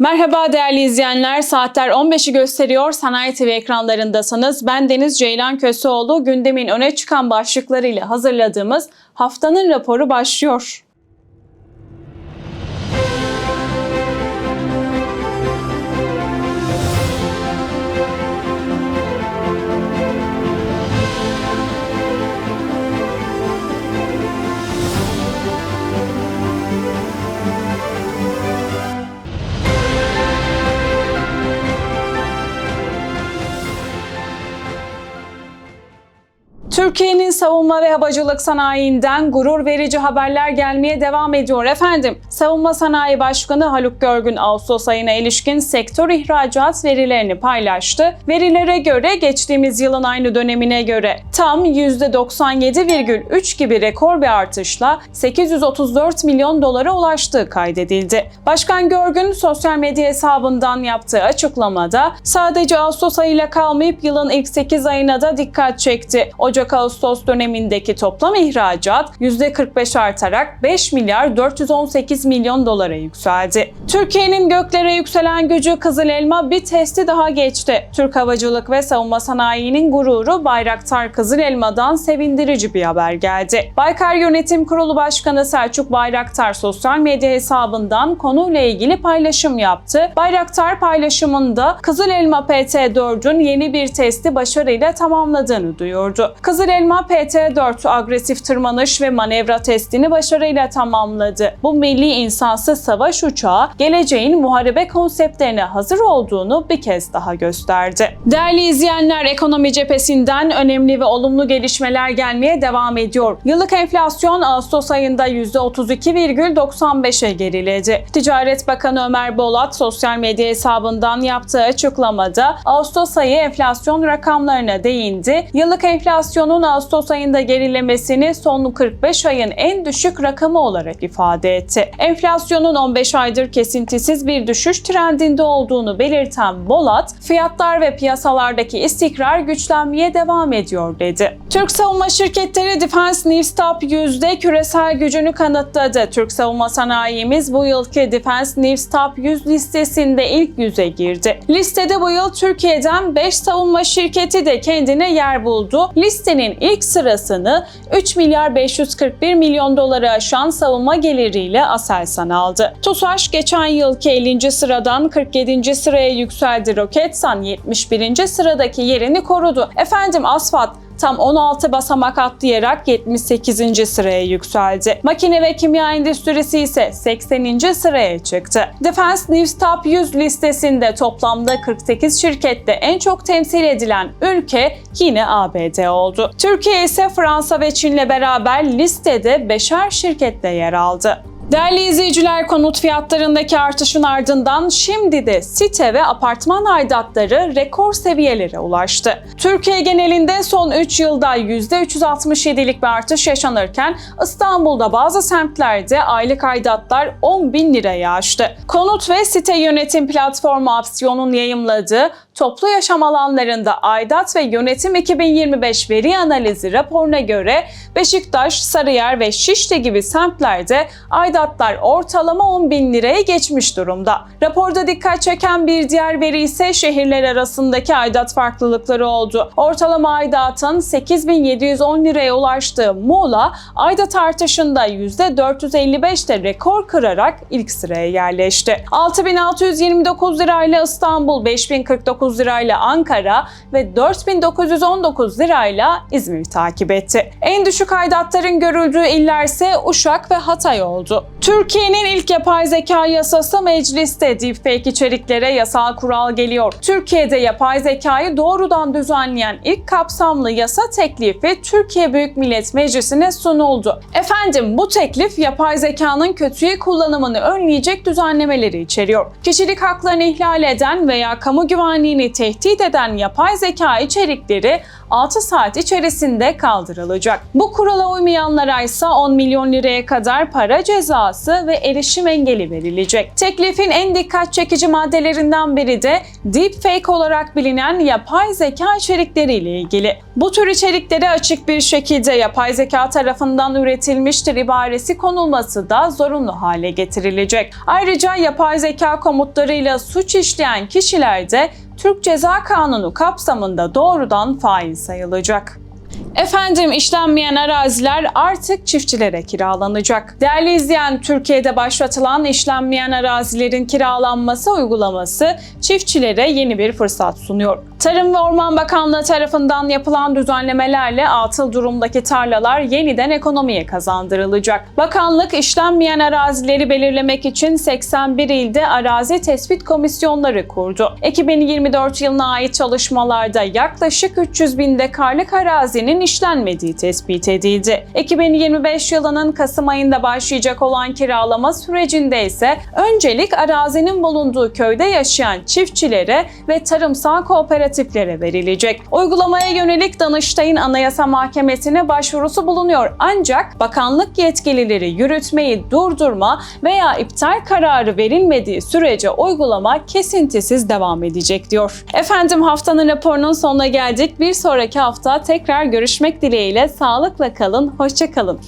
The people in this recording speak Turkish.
Merhaba değerli izleyenler. Saatler 15'i gösteriyor. Sanayi TV ekranlarındasınız. Ben Deniz Ceylan Köseoğlu. Gündemin öne çıkan başlıklarıyla hazırladığımız haftanın raporu başlıyor. Türkiye'nin savunma ve havacılık sanayiinden gurur verici haberler gelmeye devam ediyor efendim. Savunma Sanayi Başkanı Haluk Görgün Ağustos ayına ilişkin sektör ihracat verilerini paylaştı. Verilere göre geçtiğimiz yılın aynı dönemine göre tam %97,3 gibi rekor bir artışla 834 milyon dolara ulaştığı kaydedildi. Başkan Görgün sosyal medya hesabından yaptığı açıklamada sadece Ağustos ayıyla kalmayıp yılın ilk 8 ayına da dikkat çekti. Ocak-Ağustos dönemindeki toplam ihracat %45 artarak 5 milyar 418 milyon dolara yükseldi. Türkiye'nin göklere yükselen gücü Kızıl Elma bir testi daha geçti. Türk Havacılık ve Savunma Sanayi'nin gururu Bayraktar Kızıl Elma'dan sevindirici bir haber geldi. Baykar Yönetim Kurulu Başkanı Selçuk Bayraktar sosyal medya hesabından konuyla ilgili paylaşım yaptı. Bayraktar paylaşımında Kızıl Elma PT4'ün yeni bir testi başarıyla tamamladığını duyurdu. Kızıl Elma PT4 agresif tırmanış ve manevra testini başarıyla tamamladı. Bu milli insansız savaş uçağı geleceğin muharebe konseptlerine hazır olduğunu bir kez daha gösterdi. Değerli izleyenler ekonomi cephesinden önemli ve olumlu gelişmeler gelmeye devam ediyor. Yıllık enflasyon Ağustos ayında %32,95'e geriledi. Ticaret Bakanı Ömer Bolat sosyal medya hesabından yaptığı açıklamada Ağustos ayı enflasyon rakamlarına değindi. Yıllık enflasyonun Ağustos ayında gerilemesini son 45 ayın en düşük rakamı olarak ifade etti. Enflasyonun 15 aydır kesintisiz bir düşüş trendinde olduğunu belirten Bolat, fiyatlar ve piyasalardaki istikrar güçlenmeye devam ediyor dedi. Türk savunma şirketleri Defense News Top 100'de küresel gücünü kanıtladı. Türk savunma sanayimiz bu yılki Defense News Top 100 listesinde ilk yüze girdi. Listede bu yıl Türkiye'den 5 savunma şirketi de kendine yer buldu. Listenin ilk sırasını 3 milyar 541 milyon doları aşan savunma geliriyle Aselsan aldı. TUSAŞ geçen yılki 50. sıradan 47. sıraya yükseldi. Roketsan 71. sıradaki yerini korudu. Efendim Asfalt tam 16 basamak atlayarak 78. sıraya yükseldi. Makine ve kimya endüstrisi ise 80. sıraya çıktı. Defense News Top 100 listesinde toplamda 48 şirkette en çok temsil edilen ülke yine ABD oldu. Türkiye ise Fransa ve Çin'le beraber listede beşer şirkette yer aldı. Değerli izleyiciler konut fiyatlarındaki artışın ardından şimdi de site ve apartman aidatları rekor seviyelere ulaştı. Türkiye genelinde son 3 yılda %367'lik bir artış yaşanırken İstanbul'da bazı semtlerde aylık aidatlar 10 bin liraya aştı. Konut ve site yönetim platformu Apsiyon'un yayımladığı toplu yaşam alanlarında aidat ve yönetim 2025 veri analizi raporuna göre Beşiktaş, Sarıyer ve Şişli gibi semtlerde aidatlar ortalama 10 bin liraya geçmiş durumda. Raporda dikkat çeken bir diğer veri ise şehirler arasındaki aidat farklılıkları oldu. Ortalama aidatın 8710 liraya ulaştığı Muğla, aidat artışında %455'te rekor kırarak ilk sıraya yerleşti. 6629 lirayla İstanbul, 5049 lirayla Ankara ve 4919 lirayla İzmir takip etti. En düşük aidatların görüldüğü iller ise Uşak ve Hatay oldu. Türkiye'nin ilk yapay zeka yasası mecliste deepfake içeriklere yasal kural geliyor. Türkiye'de yapay zekayı doğrudan düzenleyen ilk kapsamlı yasa teklifi Türkiye Büyük Millet Meclisi'ne sunuldu. Efendim bu teklif yapay zekanın kötüye kullanımını önleyecek düzenlemeleri içeriyor. Kişilik haklarını ihlal eden veya kamu güvenliğini tehdit eden yapay zeka içerikleri 6 saat içerisinde kaldırılacak. Bu kurala uymayanlara ise 10 milyon liraya kadar para cezası ve erişim engeli verilecek. Teklifin en dikkat çekici maddelerinden biri de deepfake olarak bilinen yapay zeka içerikleriyle ilgili. Bu tür içerikleri açık bir şekilde yapay zeka tarafından üretilmiştir ibaresi konulması da zorunlu hale getirilecek. Ayrıca yapay zeka komutlarıyla suç işleyen kişiler de Türk Ceza Kanunu kapsamında doğrudan fail sayılacak. Efendim işlenmeyen araziler artık çiftçilere kiralanacak. Değerli izleyen, Türkiye'de başlatılan işlenmeyen arazilerin kiralanması uygulaması çiftçilere yeni bir fırsat sunuyor. Tarım ve Orman Bakanlığı tarafından yapılan düzenlemelerle atıl durumdaki tarlalar yeniden ekonomiye kazandırılacak. Bakanlık işlenmeyen arazileri belirlemek için 81 ilde arazi tespit komisyonları kurdu. 2024 yılına ait çalışmalarda yaklaşık 300 bin dekarlık arazinin işlenmediği tespit edildi. 2025 yılının Kasım ayında başlayacak olan kiralama sürecinde ise öncelik arazinin bulunduğu köyde yaşayan çiftçilere ve tarımsal kooperatiflere verilecek. Uygulamaya yönelik Danıştay'ın Anayasa Mahkemesi'ne başvurusu bulunuyor ancak bakanlık yetkilileri yürütmeyi durdurma veya iptal kararı verilmediği sürece uygulama kesintisiz devam edecek diyor. Efendim haftanın raporunun sonuna geldik. Bir sonraki hafta tekrar görüşmek dileğiyle sağlıkla kalın, hoşça kalın.